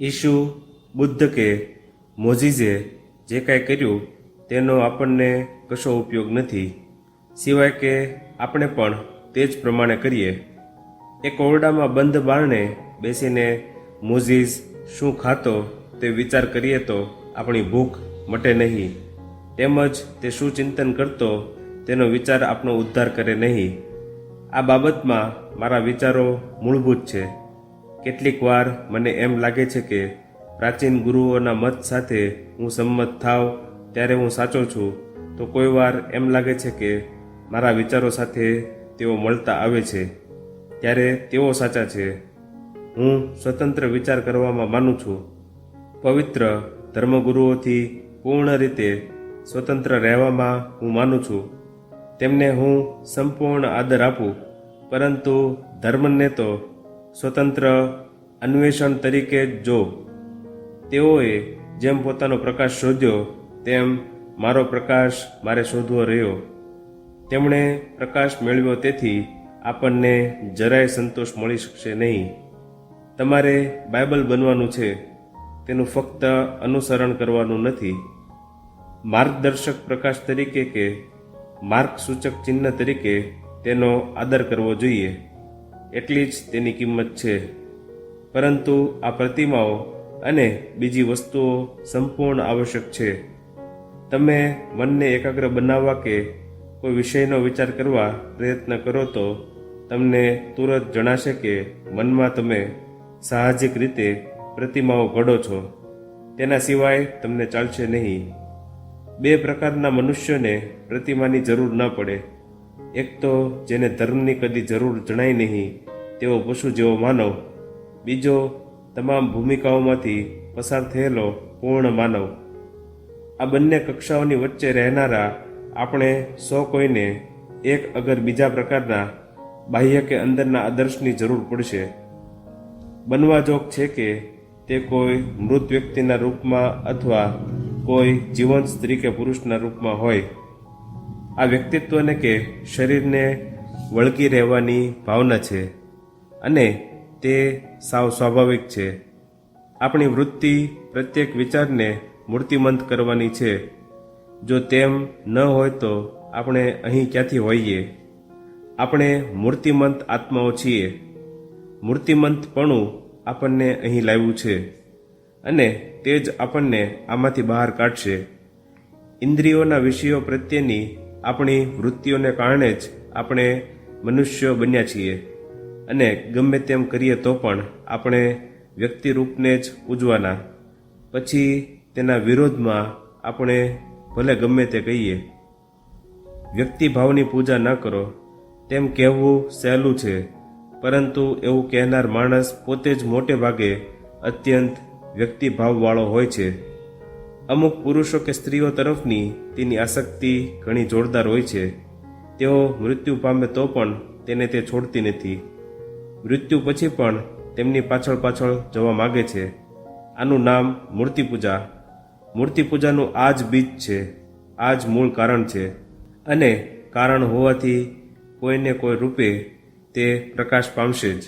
ઈશુ બુદ્ધ કે મોઝીઝે જે કાંઈ કર્યું, તેનો આપણને કશો ઉપયોગ નથી. સિવાય કે આપણે પણ તે જ પ્રમાણે કરીએ. એક ઓરડામાં બંધ બારણે બેસીને મોઝીઝ શું ખાતો તે વિચાર કરીએ તો આપણી ભૂખ મટે નહીં. તેમજ તે શું ચિંતન કરતો તેનો વિચાર આપણો ઉદ્ધાર કરે નહીં. આ બાબતમાં મારા વિચારો મૂળભૂત છે. કેટલીક વાર મને એમ લાગે છે કે પ્રાચીન ગુરુઓના મત સાથે હું સંમત થાવ ત્યારે હું સાચો છું. તો કોઈ વાર એમ લાગે છે કે મારા વિચારો સાથે તેઓ મળતા આવે છે. ત્યારે તેઓ સાચા છે. હું સ્વતંત્ર વિચાર કરવામાં માનું છું. પવિત્ર ધર્મગુરુઓથી પૂર્ણ રીતે સ્વતંત્ર રહેવામાં હું માનું છું. તેમને હું સંપૂર્ણ આદર આપું. પરંતુ ધર્મને તો સ્વતંત્ર અન્વેષણ તરીકે જો તેઓએ જેમ પોતાનો પ્રકાશ શોધ્યો, તેમ મારો પ્રકાશ મારે શોધવો રહ્યો. તેમણે પ્રકાશ મેળવ્યો તેથી આપણને જરાય સંતોષ મળી શકશે નહીં. તમારે બાઇબલ બનવાનું છે. તેનું ફક્ત અનુસરણ કરવાનું નથી. માર્ગદર્શક પ્રકાશ તરીકે કે માર્ગ સૂચક ચિહ્ન તરીકે તેનો આદર કરવો જોઈએ. એટલી જ તેની કિંમત છે. પરંતુ આ પ્રતિમાઓ અને બીજી વસ્તુઓ સંપૂર્ણ આવશ્યક છે. તમે મનને એકાગ્ર બનાવવા કે કોઈ વિષયનો વિચાર કરવા પ્રયત્ન કરો તો તમને તુરંત જણાશે કે મનમાં તમે સાહજિક રીતે પ્રતિમાઓ ઘડો છો. તેના સિવાય તમને ચાલશે નહીં. બે પ્રકારના મનુષ્યોને પ્રતિમાની જરૂર ન પડે. એક તો જેને ધર્મની કદી જરૂર જણાય નહીં તેવો પશુ જેવો માનવ. બીજો, તમામ ભૂમિકાઓમાંથી પસાર થયેલો પૂર્ણ માનવ. આ બંને કક્ષાઓની વચ્ચે રહેનારા આપણે સૌ કોઈને એક અગર બીજા પ્રકારના બાહ્ય કે અંદરના આદર્શની જરૂર પડશે. બનવા જોગ છે કે તે કોઈ મૃત વ્યક્તિના રૂપમાં અથવા કોઈ જીવંત સ્ત્રી કે પુરુષના રૂપમાં હોય. આ વ્યક્તિત્વને કે શરીરને વળગી રહેવાની ભાવના છે અને તે સાવ સ્વાભાવિક છે. આપણી વૃત્તિ પ્રત્યેક વિચારને મૂર્તિમંત કરવાની છે. જો તેમ ન હોય તો આપણે અહીં ક્યાંથી હોઈએ? આપણે મૂર્તિમંત આત્માઓ છીએ. મૂર્તિમંતપણું આપણને અહીં લાવ્યું છે અને તે જ આપણને આમાંથી બહાર કાઢશે. ઇન્દ્રિયોના વિષયો પ્રત્યેની આપણી વૃત્તિઓને કારણે જ આપણે મનુષ્યો બન્યા છીએ. અને ગમે તેમ કરીએ તો પણ આપણે વ્યક્તિરૂપને જ પૂજવાના પછી તેના વિરોધમાં આપણે ભલે ગમે તે કહીએ, વ્યક્તિભાવની પૂજા ન કરો, તેમ કહેવું સહેલું છે, પરંતુ એવું કહેનાર માણસ પોતે જ મોટે ભાગે અત્યંત વ્યક્તિભાવવાળો હોય છે. અમુક પુરુષો કે સ્ત્રીઓ તરફની તેની આસક્તિ ઘણી જોરદાર હોય છે. તેઓ મૃત્યુ પામે તો પણ તેને તે છોડતી નથી. મૃત્યુ પછી પણ તેમની પાછળ પાછળ જવા માગે છે. આનું નામ મૂર્તિપૂજા મૂર્તિપૂજાનું આ જ બીજ છે. આ જ મૂળ કારણ છે. અને કારણ હોવાથી કોઈને કોઈ રૂપે તે પ્રકાશ પામશે જ.